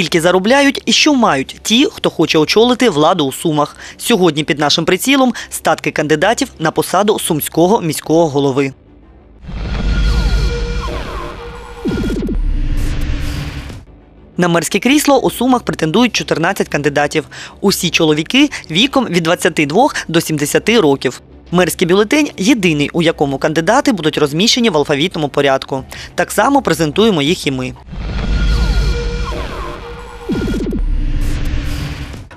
скільки заробляють і що мають ті, хто хоче очолити владу у Сумах. Сьогодні під нашим прицілом статки кандидатів на посаду сумського міського голови. На мерське крісло у Сумах претендують 14 кандидатів. Усі чоловіки віком від 22 до 70 років. Мерський бюлетень єдиний, у якому кандидати будуть розміщені в алфавітному порядку. Так само презентуємо їх і ми.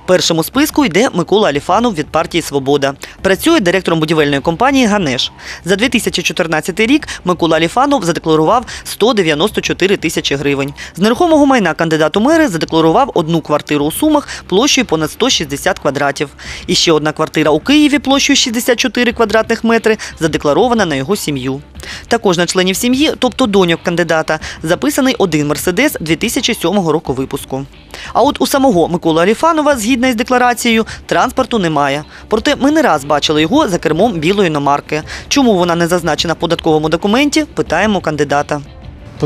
Першим у списку йде Микола Аліфанов від партії Свобода. Працює директором будівельної компанії Ганеш. За 2014 рік Микола Аліфанов задекларував 194 тисячі гривень. З нерухомого майна кандидат у мери задекларував одну квартиру у Сумах площею понад 160 квадратів. І ще одна квартира у Києві площею 64 квадратних метри задекларована на його сім'ю. Також на членів сім'ї, тобто доньок кандидата, записаний один мерседес 2007 року випуску. А от у самого Миколи Аліфанова, згідно із декларацією, транспорту немає. Проте ми не раз бачили його за кермом білої іномарки. Чому вона не зазначена в податковому документі? Питаємо кандидата.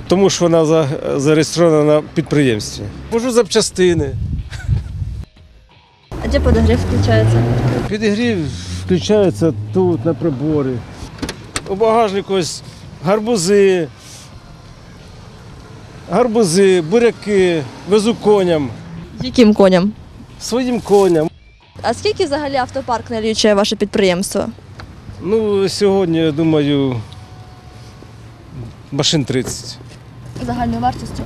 Тому що вона зареєстрована на підприємстві. Можу запчастини. А де подогрів включається? Підігрів включається тут, на приборі. У багажнику ось гарбузи, гарбузи, буряки, везу коням, Яким коням? Своїм коням. А скільки взагалі автопарк налічує ваше підприємство? Ну, сьогодні, я думаю, машин 30. Загальною вартістю?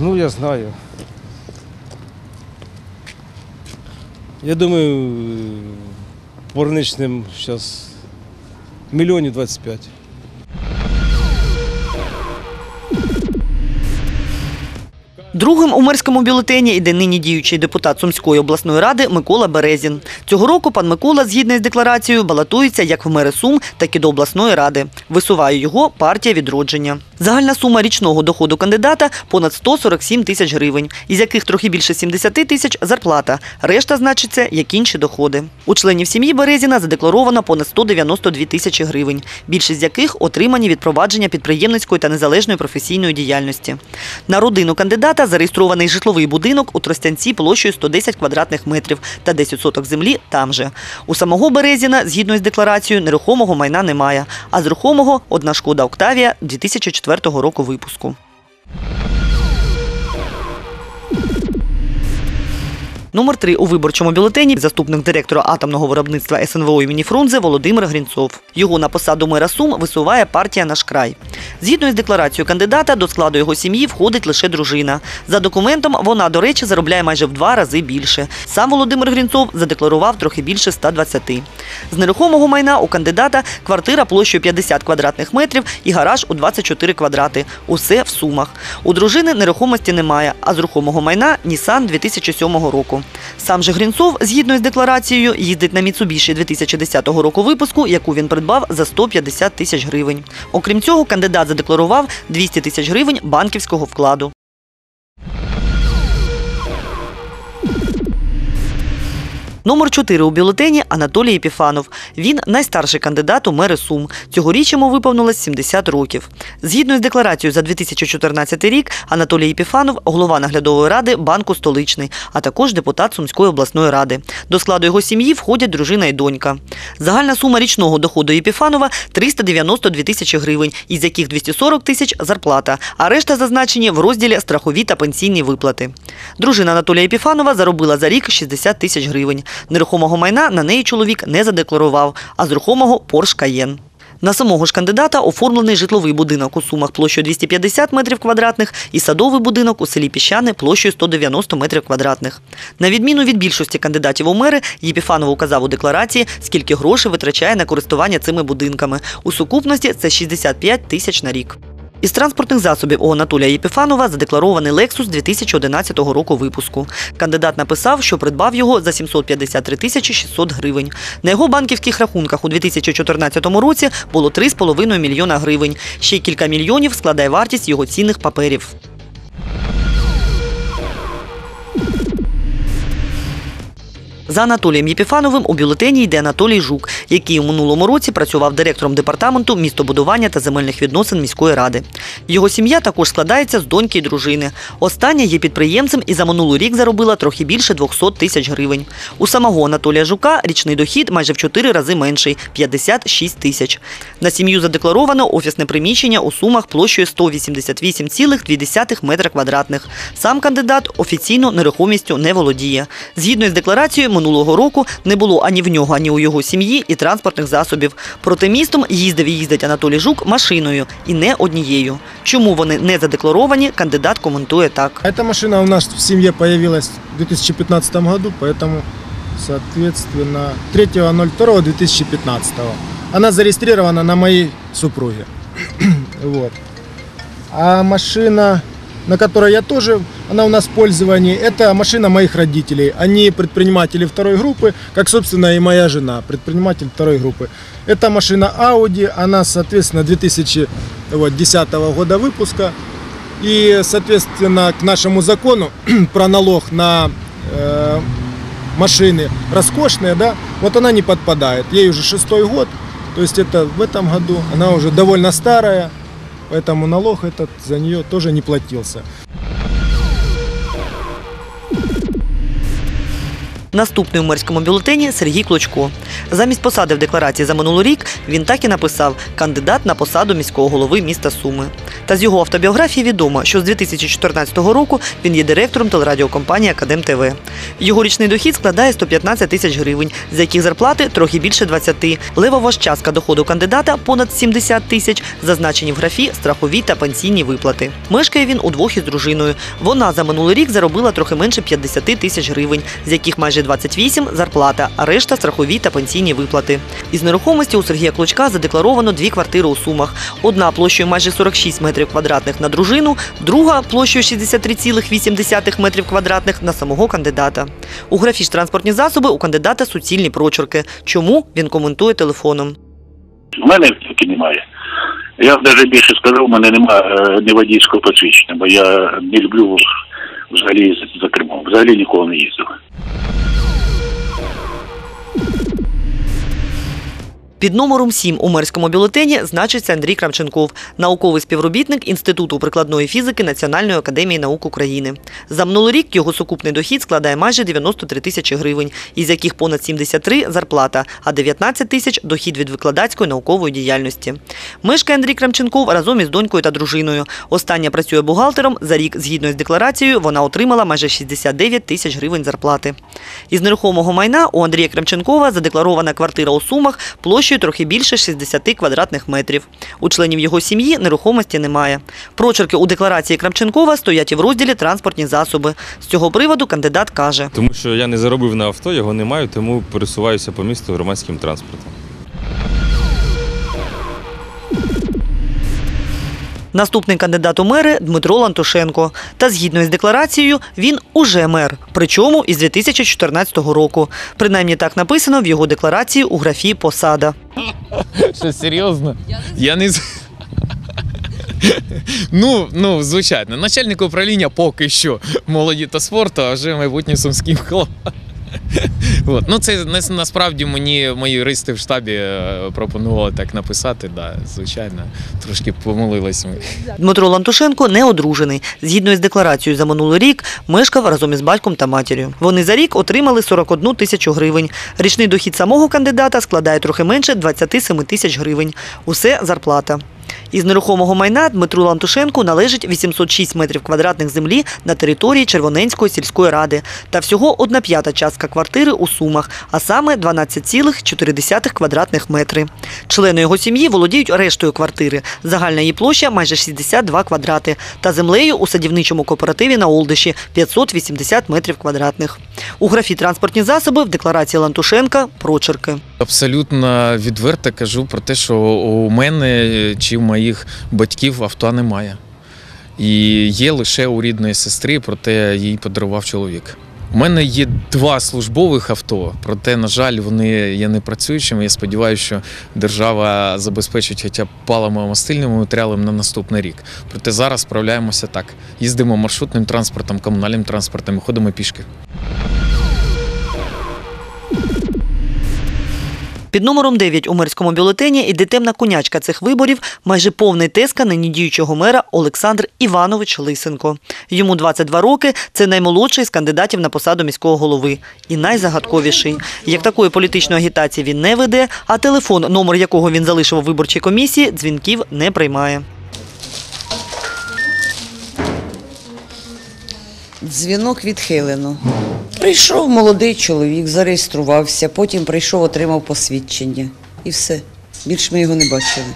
Ну, я знаю. Я думаю, порничним зараз мільйонів 25. Другим у мерському бюлетені йде нині діючий депутат Сумської обласної ради Микола Березін. Цього року пан Микола, згідно з декларацією, балотується як в мери Сум, так і до обласної ради. Висуває його партія відродження. Загальна сума річного доходу кандидата понад 147 тисяч гривень, із яких трохи більше 70 тисяч зарплата. Решта значиться як інші доходи. У членів сім'ї Березіна задекларовано понад 192 тисячі гривень, більшість з яких отримані від провадження підприємницької та незалежної професійної діяльності. На родину кандидата зареєстрований житловий будинок у Тростянці площею 110 квадратних метрів та 10 соток землі там же. У самого Березіна, згідно з декларацією, нерухомого майна немає, а з рухомого одна шкода Октавія 2004 року випуску. Номер три у виборчому бюлетені заступник директора атомного виробництва СНВО імені Фрунзе Володимир Грінцов. Його на посаду мера Сум висуває партія «Наш край». Згідно із декларацією кандидата, до складу його сім'ї входить лише дружина. За документом вона, до речі, заробляє майже в два рази більше. Сам Володимир Грінцов задекларував трохи більше 120. З нерухомого майна у кандидата квартира площею 50 квадратних метрів і гараж у 24 квадрати. Усе в Сумах. У дружини нерухомості немає, а з рухомого майна – Нісан 2007 року. Сам же Грінцов, згідно з декларацією, їздить на Міцубіші 2010 року випуску, яку він придбав за 150 тисяч гривень. Окрім цього, кандидат задекларував 200 тисяч гривень банківського вкладу. Номер 4 у бюлетені Анатолій Епіфанов. Він найстарший кандидат у мери Сум. Цьогоріч йому виповнилось 70 років. Згідно з декларацією за 2014 рік, Анатолій Епіфанов – голова наглядової ради банку «Столичний», а також депутат Сумської обласної ради. До складу його сім'ї входять дружина і донька. Загальна сума річного доходу Епіфанова – 392 тисячі гривень, із яких 240 тисяч – зарплата, а решта зазначені в розділі страхові та пенсійні виплати. Дружина Анатолія Епіфанова заробила за рік 60 тисяч гривень. Нерухомого майна на неї чоловік не задекларував, а з рухомого – Порш Каєн. На самого ж кандидата оформлений житловий будинок у Сумах площею 250 метрів квадратних і садовий будинок у селі Піщани площею 190 метрів квадратних. На відміну від більшості кандидатів у мери, Єпіфанов указав у декларації, скільки грошей витрачає на користування цими будинками. У сукупності це 65 тисяч на рік. Із транспортних засобів у Анатолія Єпіфанова задекларований Lexus 2011 року випуску. Кандидат написав, що придбав його за 753 тисячі 600 гривень. На його банківських рахунках у 2014 році було 3,5 мільйона гривень. Ще кілька мільйонів складає вартість його цінних паперів. За Анатолієм Єпіфановим у бюлетені йде Анатолій Жук, який у минулому році працював директором департаменту містобудування та земельних відносин міської ради. Його сім'я також складається з доньки і дружини. Остання є підприємцем і за минулий рік заробила трохи більше 200 тисяч гривень. У самого Анатолія Жука річний дохід майже в 4 рази менший 56 тисяч. На сім'ю задекларовано офісне приміщення у сумах площею 188,2 метра квадратних. Сам кандидат офіційно нерухомістю не володіє. Згідно з декларацією, минулого року не було ані в нього, ані у його сім'ї і транспортних засобів. Проте містом їздив і їздить Анатолій Жук машиною і не однією. Чому вони не задекларовані, кандидат коментує так. Эта машина у нас в семье появилась в 2015 году, поэтому, соответственно, 3.02.2015. Она зарегистрирована на моей супруге. вот. А машина, на которой я тоже, она у нас в пользовании, это машина моих родителей. Они предприниматели второй группы, как, собственно, и моя жена, предприниматель второй группы. Это машина Audi, она, соответственно, 2010 года выпуска. И, соответственно, к нашему закону про налог на э, машины роскошные, да, вот она не подпадает. Ей уже шестой год, то есть это в этом году. Она уже довольно старая, поэтому налог этот за нее тоже не платился. Наступний у мерському бюлетені Сергій Клочко. Замість посади в декларації за минулий рік він так і написав кандидат на посаду міського голови міста Суми. Та з його автобіографії відомо, що з 2014 року він є директором телерадіокомпанії Академ ТВ. Його річний дохід складає 115 тисяч гривень, з яких зарплати трохи більше 20. Левова частка доходу кандидата понад 70 тисяч, зазначені в графі страхові та пенсійні виплати. Мешкає він удвох із дружиною. Вона за минулий рік заробила трохи менше 50 тисяч гривень, з яких майже 28 – зарплата, а решта – страхові та пенсійні виплати. Із нерухомості у Сергія Клочка задекларовано дві квартири у Сумах. Одна площею майже 46 метрів квадратних на дружину, друга площею 63,8 метрів квадратних на самого кандидата. У графі ж транспортні засоби у кандидата суцільні прочерки. Чому він коментує телефоном? У мене тільки немає. Я навіть більше скажу, у мене немає ні водійського посвідчення, бо я не люблю взагалі їздити за кермом. Взагалі ніколи не їздив. Під номером 7 у мерському бюлетені значиться Андрій Кравченков, науковий співробітник Інституту прикладної фізики Національної академії наук України. За минулий рік його сукупний дохід складає майже 93 тисячі гривень, із яких понад 73 – зарплата, а 19 тисяч – дохід від викладацької наукової діяльності. Мешкає Андрій Кравченков разом із донькою та дружиною. Остання працює бухгалтером. За рік, згідно з декларацією, вона отримала майже 69 тисяч гривень зарплати. Із нерухомого майна у Андрія Кравченкова задекларована квартира у Сумах площею трохи більше 60 квадратних метрів. У членів його сім'ї нерухомості немає. Прочерки у декларації Крамченкова стоять і в розділі транспортні засоби. З цього приводу кандидат каже. Тому що я не заробив на авто, його не маю, тому пересуваюся по місту громадським транспортом. Наступний кандидат у мери Дмитро Лантушенко. Та згідно із декларацією, він уже мер, причому із 2014 року. Принаймні так написано в його декларації у графі посада. Що серйозно? Я не Ну, ну, звичайно, начальник управління поки що молоді та спорту, а вже майбутній сумський голова. От. Ну, це на- насправді мені мої юристи в штабі е, пропонували так написати, да, звичайно, трошки помилились ми. Дмитро Лантушенко не одружений. Згідно із декларацією за минулий рік, мешкав разом із батьком та матір'ю. Вони за рік отримали 41 тисячу гривень. Річний дохід самого кандидата складає трохи менше 27 тисяч гривень. Усе зарплата. Із нерухомого майна Дмитру Лантушенку належить 806 метрів квадратних землі на території Червоненської сільської ради та всього одна п'ята частка квартири у Сумах, а саме 12,4 квадратних метри. Члени його сім'ї володіють рештою квартири. Загальна її площа майже 62 квадрати та землею у садівничому кооперативі на Олдиші 580 метрів квадратних. У графі транспортні засоби в декларації Лантушенка прочерки. Абсолютно відверто кажу про те, що у мене чи у моїх батьків авто немає. І є лише у рідної сестри, проте їй подарував чоловік. У мене є два службових авто, проте, на жаль, вони є непрацюючими. Я сподіваюся, що держава забезпечить хоча б паливо-мастильними матеріалами на наступний рік. Проте зараз справляємося так: їздимо маршрутним транспортом, комунальним транспортом і ходимо пішки. Під номером 9 у мерському бюлетені іде темна конячка цих виборів, майже повний теска нині діючого мера Олександр Іванович Лисенко. Йому 22 роки. Це наймолодший з кандидатів на посаду міського голови і найзагадковіший. Як такої політичної агітації він не веде, а телефон, номер якого він залишив у виборчій комісії, дзвінків не приймає. Дзвінок відхилено. Прийшов молодий чоловік, зареєструвався, потім прийшов, отримав посвідчення. І все. Більше ми його не бачили.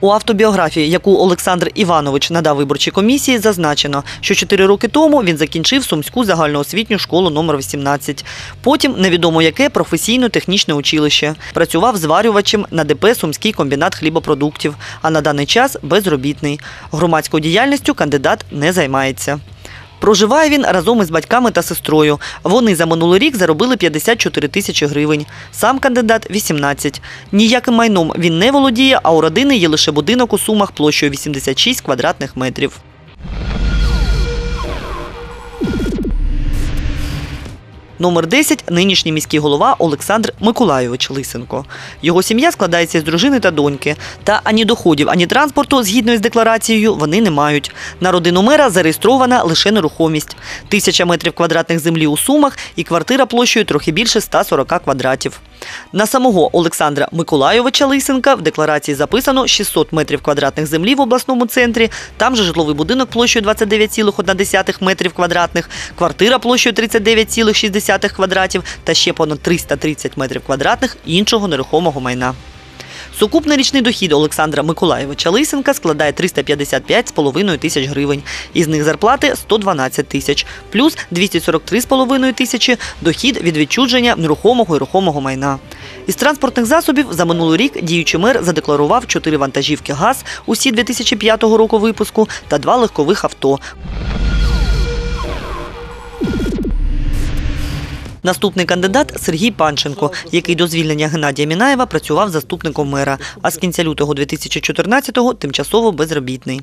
У автобіографії, яку Олександр Іванович надав виборчій комісії, зазначено, що 4 роки тому він закінчив Сумську загальноосвітню школу номер 18. Потім невідомо яке професійно-технічне училище. Працював зварювачем на ДП Сумський комбінат хлібопродуктів, а на даний час безробітний. Громадською діяльністю кандидат не займається. Проживає він разом із батьками та сестрою. Вони за минулий рік заробили 54 тисячі гривень. Сам кандидат – 18. Ніяким майном він не володіє, а у родини є лише будинок у Сумах площею 86 квадратних метрів. Номер 10 – нинішній міський голова Олександр Миколайович Лисенко. Його сім'я складається з дружини та доньки. Та ані доходів, ані транспорту, згідно із декларацією, вони не мають. На родину мера зареєстрована лише нерухомість. Тисяча метрів квадратних землі у Сумах і квартира площею трохи більше 140 квадратів. На самого Олександра Миколайовича Лисенка в декларації записано 600 метрів квадратних землі в обласному центрі, там же житловий будинок площею 29,1 метрів квадратних, квартира площею 39,6 квадратів та ще понад 330 метрів квадратних іншого нерухомого майна. Сукупний річний дохід Олександра Миколаєвича Лисенка складає 355,5 тисяч гривень. Із них зарплати 112 тисяч, плюс 243,5 тисячі дохід від відчудження нерухомого і рухомого майна. Із транспортних засобів за минулий рік діючий мер задекларував 4 вантажівки ГАЗ усі 2005 року випуску та два легкових авто. Наступний кандидат Сергій Панченко, який до звільнення Геннадія Мінаєва працював заступником мера, а з кінця лютого 2014-го тимчасово безробітний.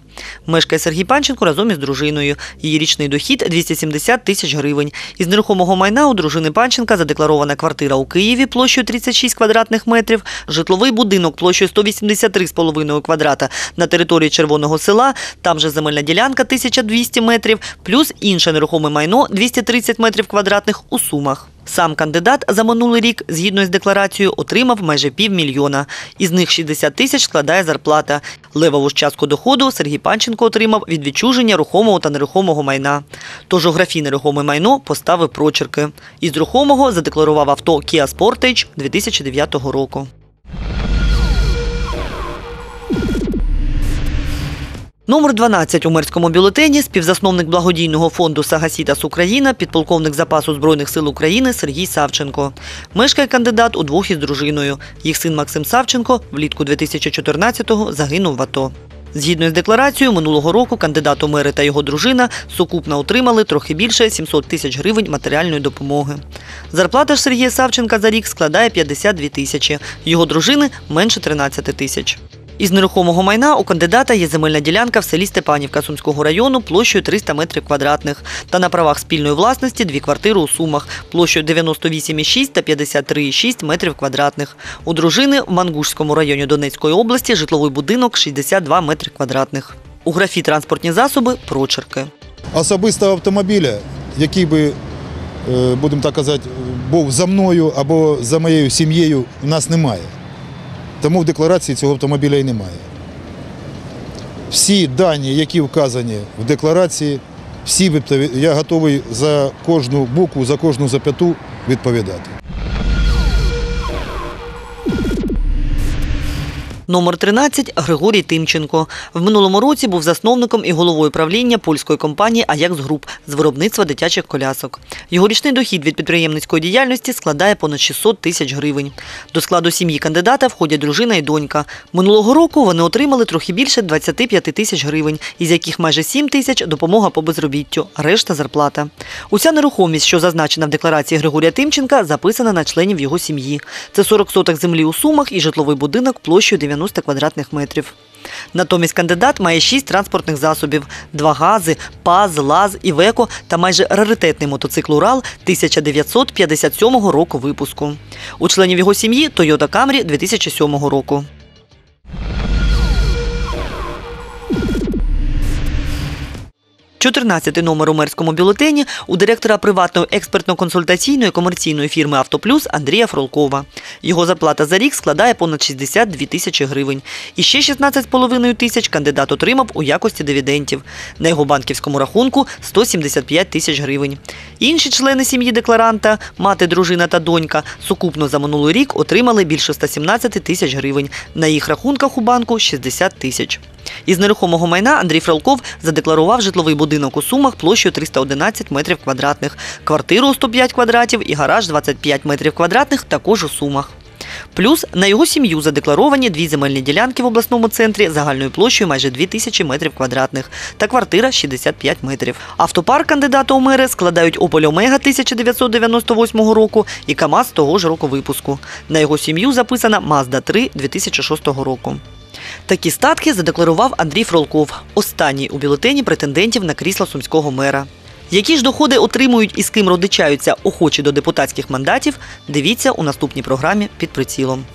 Мешкає Сергій Панченко разом із дружиною. Її річний дохід 270 тисяч гривень. Із нерухомого майна у дружини Панченка задекларована квартира у Києві площею 36 квадратних метрів, житловий будинок площею 183,5 квадрата на території Червоного села, там же земельна ділянка 1200 метрів, плюс інше нерухоме майно 230 метрів квадратних у Сумах. Сам кандидат за минулий рік, згідно з декларацією, отримав майже півмільйона. Із них 60 тисяч складає зарплата. Левову ж частку доходу Сергій Панченко отримав від відчуження рухомого та нерухомого майна. Тож у графі нерухоме майно поставив прочерки. Із рухомого задекларував авто Kia Sportage 2009 року. Номер 12 у мирському бюлетені співзасновник благодійного фонду Сагасітас Україна, підполковник запасу Збройних сил України Сергій Савченко. Мешкає кандидат удвох із дружиною. Їх син Максим Савченко влітку 2014-го загинув в АТО. Згідно з декларацією, минулого року кандидат у мери та його дружина сукупно отримали трохи більше 700 тисяч гривень матеріальної допомоги. Зарплата ж Сергія Савченка за рік складає 52 тисячі, його дружини – менше 13 тисяч. Із нерухомого майна у кандидата є земельна ділянка в селі Степанівка Сумського району площею 300 метрів квадратних та на правах спільної власності дві квартири у Сумах площею 98,6 та 53,6 метрів квадратних. У дружини в Мангушському районі Донецької області житловий будинок 62 метри квадратних. У графі транспортні засоби прочерки. особистого автомобіля, який би, е, будемо так казати, був за мною або за моєю сім'єю, у нас немає. Тому в декларації цього автомобіля і немає. Всі дані, які вказані в декларації, всі я готовий за кожну букву, за кожну зап'яту відповідати. Номер 13 Григорій Тимченко. В минулому році був засновником і головою правління польської компанії Аякс Груп з виробництва дитячих колясок. Його річний дохід від підприємницької діяльності складає понад 600 тисяч гривень. До складу сім'ї кандидата входять дружина і донька. Минулого року вони отримали трохи більше 25 тисяч гривень, із яких майже 7 тисяч допомога по безробіттю, решта зарплата. Уся нерухомість, що зазначена в декларації Григорія Тимченка, записана на членів його сім'ї. Це 40 соток землі у Сумах і житловий будинок площею 90 квадратних метрів. Натомість кандидат має шість транспортних засобів: два гази, ПАЗ, ЛАЗ, Івеко та майже раритетний мотоцикл Урал 1957 року випуску. У членів його сім'ї Toyota Camry 2007 року. Чотирнадцятий номер у мерському бюлетені у директора приватної експертно-консультаційної комерційної фірми «Автоплюс» Андрія Фролкова. Його зарплата за рік складає понад 62 тисячі гривень. І ще 16,5 тисяч кандидат отримав у якості дивідендів. На його банківському рахунку 175 тисяч гривень. Інші члени сім'ї декларанта, мати, дружина та донька, сукупно за минулий рік отримали більше 117 тисяч гривень. На їх рахунках у банку 60 тисяч. Із нерухомого майна Андрій Фролков задекларував житловий будинок у Сумах площею 311 метрів квадратних, квартиру у 105 квадратів і гараж 25 метрів квадратних також у Сумах. Плюс на його сім'ю задекларовані дві земельні ділянки в обласному центрі загальною площею майже 2 тисячі метрів квадратних та квартира 65 метрів. Автопарк кандидата у мери складають Opel Omega 1998 року і КАМАЗ того ж року випуску. На його сім'ю записана Mazda 3 2006 року. Такі статки задекларував Андрій Фролков, останній у бюлетені претендентів на крісло сумського мера. Які ж доходи отримують і з ким родичаються охочі до депутатських мандатів, дивіться у наступній програмі під прицілом.